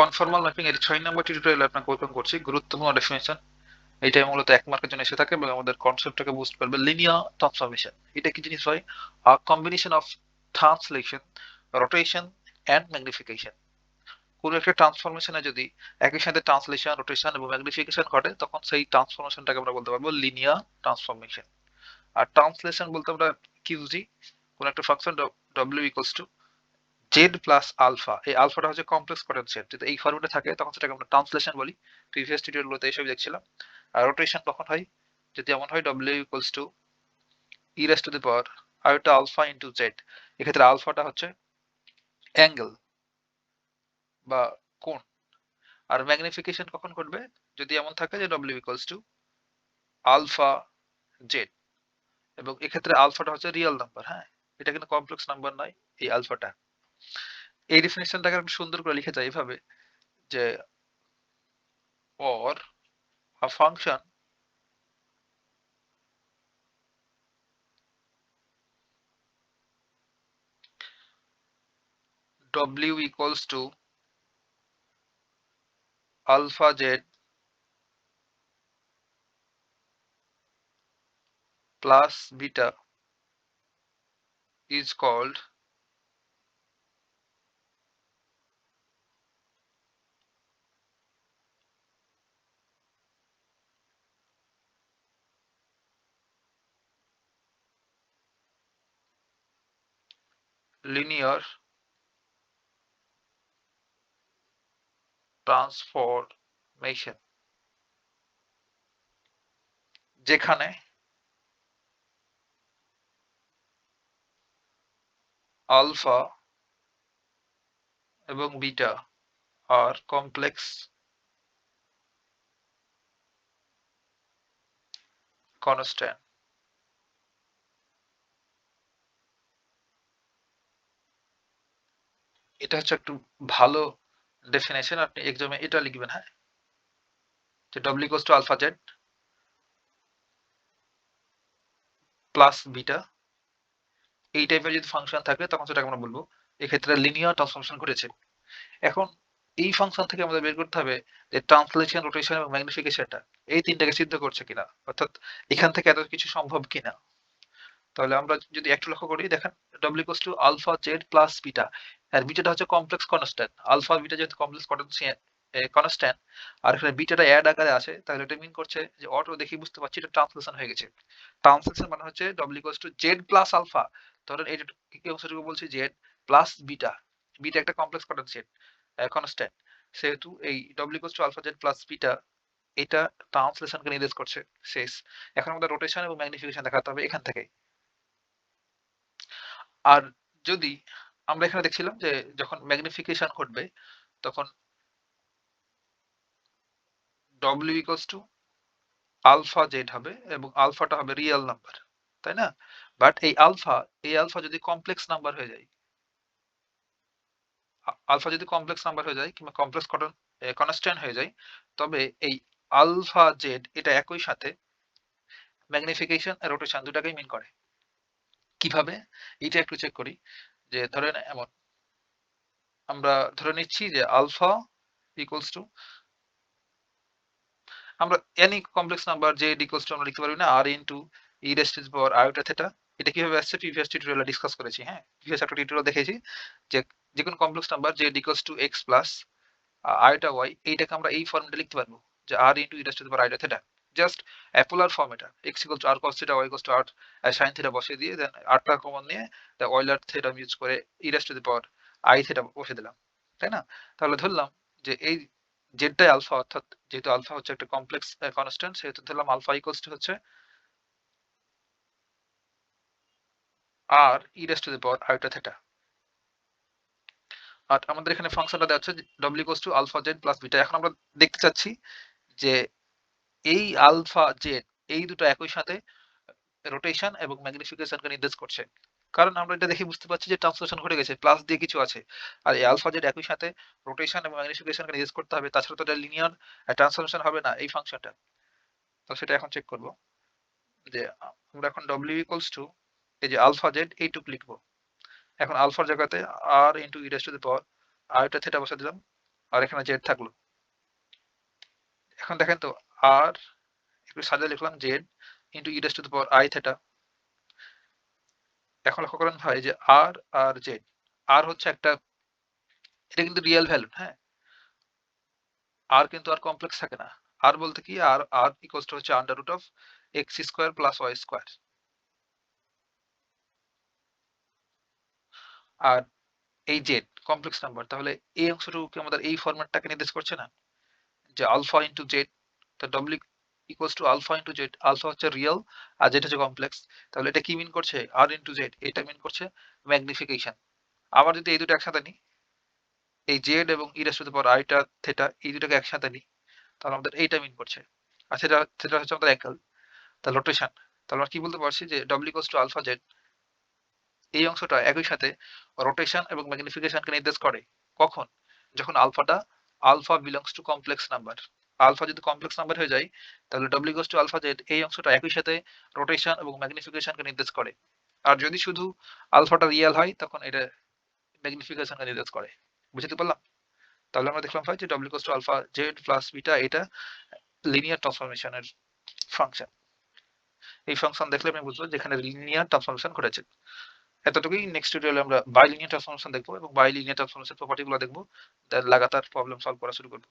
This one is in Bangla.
কনফর্মাল ম্যাপিং এর ছয় নম্বর টিউটোরিয়াল আপনাকে ওয়েলকাম করছি, গুরুত্বপূর্ণ ডেফিনেশন এটাই মূলত এক মার্কের জন্য এসে থাকে এবং আমাদের কনসেপ্টটাকে বুঝতে পারবে লিনিয়ার ট্রান্সফরমেশন এটা কি জিনিস হয় a combination of translation rotation and magnification কোনো একটা ট্রান্সফরমেশনে যদি একই সাথে ট্রান্সলেশন রোটেশন এবং ম্যাগনিফিকেশন ঘটে, তখন সেই ট্রান্সফরমেশনটাকে আমরা বলতে পারব লিনিয়ার ট্রান্সফরমেশন আর ট্রান্সলেশন বলতে আমরা কি বুঝি? কোন একটা function W equals to Z plus alpha এই আলফাটা হচ্ছে কমপ্লেক্স পটেনশিয়াল যদি এই ফর্মেটে থাকে, তখন সেটাকে আমরা ট্রান্সলেশন বলি। প্রিভিয়াস টিউটোরিয়ালগুলোতে এইসব দেখছিলাম। আর রোটেশন কখন হয়? যদি এমন হয় W equals to e raise to the power আর একটা আলফা ইন্টু জেড এক্ষেত্রে আলফাটা হচ্ছে অ্যাঙ্গেল বা কোণ। আর ম্যাগনিফিকেশন কখন ঘটবে? যদি এমন থাকে যে W equals to alpha Z এবং এক্ষেত্রে আলফাটা হচ্ছে রিয়েল নাম্বার হ্যাঁ? এটা কিন্তু কমপ্লেক্স নাম্বার নয়, এই আলফাটা এই ডিফিনিশনটাকে আমি সুন্দর করে লিখে যাই এইভাবে যে or a function W equals to alpha z plus beta is called linear transformation যেখানে আলফা এবং বিটা আর কমপ্লেক্স constant এটা হচ্ছে একটু ভালো ডেফিনেশন আপনি এক্সামে এটা লিখবেন হ্যাঁ? যে W equals to alpha Z plus beta এই টাইপের যদি ফাংশন থাকে, তখন সেটাকে আমরা বলব, এক্ষেত্রে লিনিয়ার ট্রান্সফরমেশন ঘটেছে। এখন এই ফাংশন থেকে আমাদের বের করতে হবে যে ট্রান্সলেশন রোটেশন এবং ম্যাগনিফিকেশনটা এই তিনটাকে সিদ্ধ করছে কিনা, অর্থাৎ এখান থেকে এত কিছু সম্ভব কিনা। তাহলে আমরা যদি একটু লক্ষ্য করি, দেখেন W equals to alpha Z plus beta আর বিটাটা হচ্ছে কমপ্লেক্স কনস্ট্যান্ট আলফা বিটা যেহেতু কমপ্লেক্স কনস্ট্যান্ট আর এখানে বিটাটা অ্যাড আকারে আছে, তাহলে এটা মিন করছে যে অটো দেখি বুঝতে পারছি এটা ট্রান্সলেশন হয়ে গেছে। ট্রান্সলেশন মানে হচ্ছে W to Z plus alpha ধরেন এই অংশটুকু বলছি? জেড প্লাস বিটা বিটা একটা কমপ্লেক্স কনস্ট্যান্ট কনস্ট্যান্ট সেহেতু এই W to alpha Z plus beta এটা ট্রান্সলেশনকে নির্দেশ করছে। শেষ। এখন আমাদের রোটেশন এবং ম্যাগনিফিকেশন দেখাতে হবে এখান থেকে। আর যদি আমরা এখানে দেখছিলাম যে যখন ম্যাগনিফিকেশন ঘটবে, তখন W equals to alpha Z হবে এবং আলফাটা হবে রিয়েল নাম্বার তাই না? বাট এই আলফা এই আলফা যদি কমপ্লেক্স নাম্বার হয়ে যায় আলফা যদি কমপ্লেক্স নাম্বার হয়ে যায় কিংবা কমপ্লেক্স কনস্ট্যান্ট হয়ে যায়, তবে এই আলফা জেড এটা একই সাথে ম্যাগনিফিকেশন আর রোটেশন দুটাকেই মিন করে। কীভাবে? এটা একটু চেক করি। যে ধরেন এমন, আমরা ধরে নিচ্ছি যে আলফা ইকুয়ালস টু আমরা এনি কমপ্লেক্স নাম্বার যে ইকুয়ালস টু আমরা লিখতে পারবি না r into e raised is power iota theta এটা কীভাবে আসছে? প্রিভিয়াস টিউটোরিয়ালে ডিসকাস করেছি হ্যাঁ? প্রিভিয়াস একটা টিউটোরিয়াল দেখেছি যে যে কোনো কমপ্লেক্স নাম্বার যে equals to x plus iota y এইটাকে আমরা এই ফর্মে লিখতে পারব যে r into e raised is power iota theta just a polar form এটা। X equal to r cos theta y equal to r sine theta বসিয়ে দিয়ে দেন আরটা কমন নিয়ে দ্য অয়েলার থিটা ইউজ করে e raised to the power i theta বসে দিলাম, তাই না? তাহলে ধরলাম যে এই জেডটাই আলফা অর্থাৎ যেহেতু আলফা হচ্ছে একটা কমপ্লেক্স কনস্ট্যান্ট সেহেতু ধরলাম আলফা ইকুয়ালস টু হচ্ছে আর ই রেস টু দি পাওয়ার আইটা থেটা আর আমাদের এখানে ফাংশনটা দেওয়া হচ্ছে W equals to alpha Z plus beta এখন আমরা দেখতে চাচ্ছি যে এই আলফা জেড এই দুটো একই সাথে রোটেশন এবং ম্যাগনিফিকেশনকে নির্দেশ করছে। কারণ আমরা এটা দেখে বুঝতে পারছি যে ট্রান্সলেশন ঘটে গেছে প্লাস দিয়ে কিছু আছে। আর এই আলফা জেড একই সাথে রোটেশন এবং ম্যাগনিফিকেশনকে নির্দেশ করতে হবে, তাছাড়া তো এটা লিনিয়ার ট্রান্সফরমেশন হবে না এই ফাংশনটা তো সেটা এখন চেক করব। যে আমরা এখন ডব্লিউ ইকুয়ালস টু এই যে আলফা জেড এই এইটুক লিখব। এখন আলফার জায়গাতে r into e raise to the power আরটা থেটা বসে দিলাম, আর এখানে জেড থাকল। এখন দেখেন তো আর একটু সাজিয়ে লিখলাম Z into ইডেস to the power i theta এখন লক্ষ্য করেন ভাই যে আর আর জেড আর হচ্ছে একটা, এটা কিন্তু রিয়েল ভ্যালু হ্যাঁ? আর কিন্তু আর কমপ্লেক্স থাকে না। আর বলতে কি? আর আর ইকুয়ালস টু হচ্ছে under root of x square plus y square আর এই জেড কমপ্লেক্স নাম্বার তাহলে এই অংশটুকু কি আমাদের এই ফরম্যাটটাকে নির্দেশ করছে না? যে আলফা ইন্টু জেড তো W equals to alpha into Z alpha হচ্ছে রিয়েল আর জেড হচ্ছে কমপ্লেক্স তাহলে এটা কি মিন করছে? আর ইন্টু জেড এটা মিন করছে ম্যাগনিফিকেশন আবার যদি এই দুটো একসাথে নিই, এই জেড এবং ইরাস টু পাওয়ার আইটা থেটা এই দুটাকে একসাথে নিই, তাহলে আমাদের এইটা মিন করছে। আর সেটা সেটা হচ্ছে আমাদের অ্যাঙ্গেল তাহলে রোটেশন তাহলে আমরা কি বলতে পারছি যে W equals to alpha Z এই অংশটা একই সাথে রোটেশন এবং ম্যাগনিফিকেশনকে নির্দেশ করে। কখন? যখন আলফাটা alpha belongs to complex number alpha যদি কমপ্লেক্স নাম্বার হয়ে যায়, তাহলে W goes to alpha Z এই অংশটা একই সাথে রোটেশন এবং ম্যাগনিফিকেশনকে নির্দেশ করে। আর যদি শুধু আলফাটা রিয়েল হয়, তখন এটা ম্যাগনিফিকেশনকে নির্দেশ করে। বুঝতে পারলাম? তাহলে আমরা দেখলাম ভাই যে W goes to alpha Z plus beta এটা লিনিয়ার ট্রান্সফরমেশনের ফাংশন এই ফাংশন দেখলে আপনি বুঝব যেখানে লিনিয়ার ট্রান্সফরমেশন ঘটেছে। এতটুকুই। নেক্সট টিউটোরিয়ালে আমরা বাইলিনিয়ার ট্রান্সফরমেশন দেখব এবং বাইলিনিয়ার ট্রান্সফরমেশন প্রপার্টিগুলো দেখব। লাগাতার প্রবলেম সলভ করা শুরু করব।